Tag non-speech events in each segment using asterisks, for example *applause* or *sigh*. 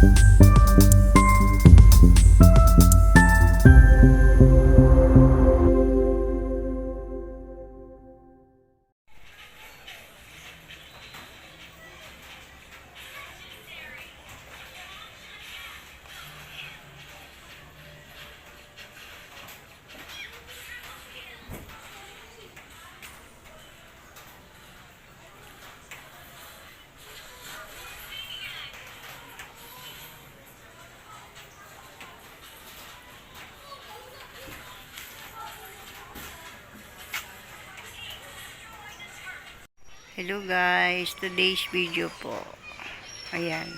Bye. Hello guys, today's video po. Ayan.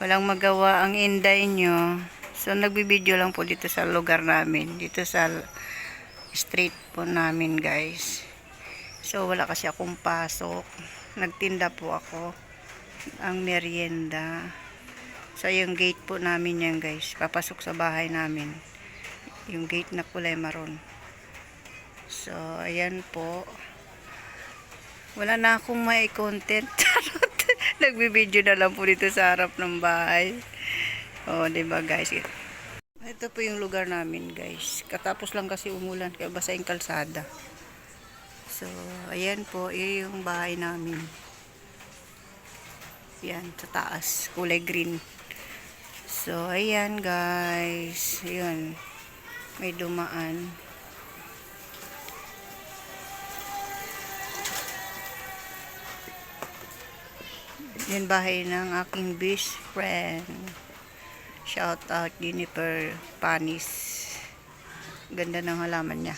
Walang magawa ang inday nyo. So nagbibideo lang po dito sa lugar namin. Dito sa street po namin guys. So wala kasi akong pasok. Nagtinda po ako. Ang merienda. So yung gate po namin yan guys. Papasok sa bahay namin. Yung gate na kulay maroon. So ayan po. Wala na akong may content. *laughs* Charot. Nagbibideo na lang po dito sa harap ng bahay. Oh, 'di ba guys? Ito po yung lugar namin, guys. Katapos lang kasi umulan kaya basa yung kalsada. So, ayan po, yun yung bahay namin. Yan, sa taas, kulay green. So, ayan guys. Yun. May dumaan. Yan bahay ng aking best friend. Shout out Juniper Panis. Ganda ng halaman niya.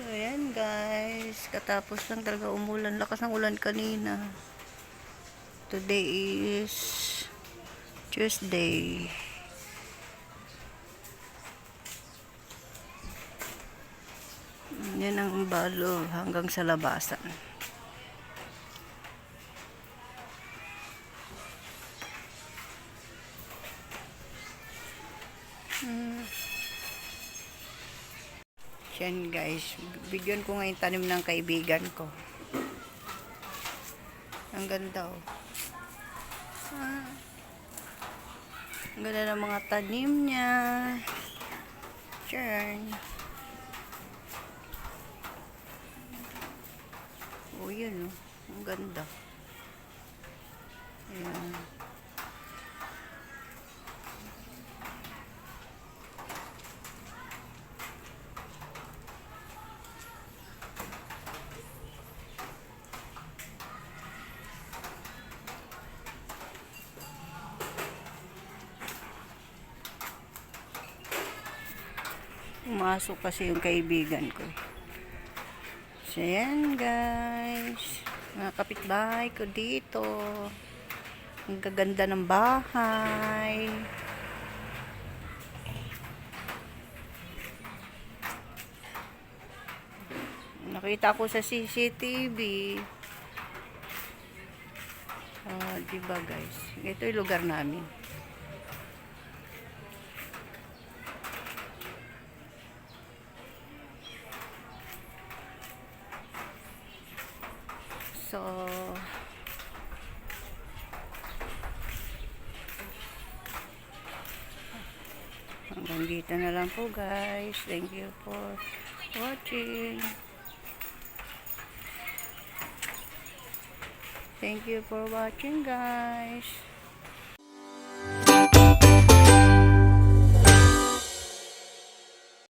So yan guys. Katapos lang talaga umulan. Lakas ng ulan kanina. Today is Tuesday. Yan ang balo hanggang sa labasan. Yan guys, bigyan ko ngayon tanim ng kaibigan ko. Ang ganda oh. Ah. Ang ganda ng mga tanim niya. Churn. Oh, yun oh. Ang ganda. Ayan. Pumasok kasi yung kaibigan ko. So, yan guys. Mga kapitbahay ko dito. Ang gaganda ng bahay. Nakita ko sa CCTV. Ah, di ba guys? Ito yung lugar namin. So, hanggang dito na lang po guys. Thank you for watching. Thank you for watching guys.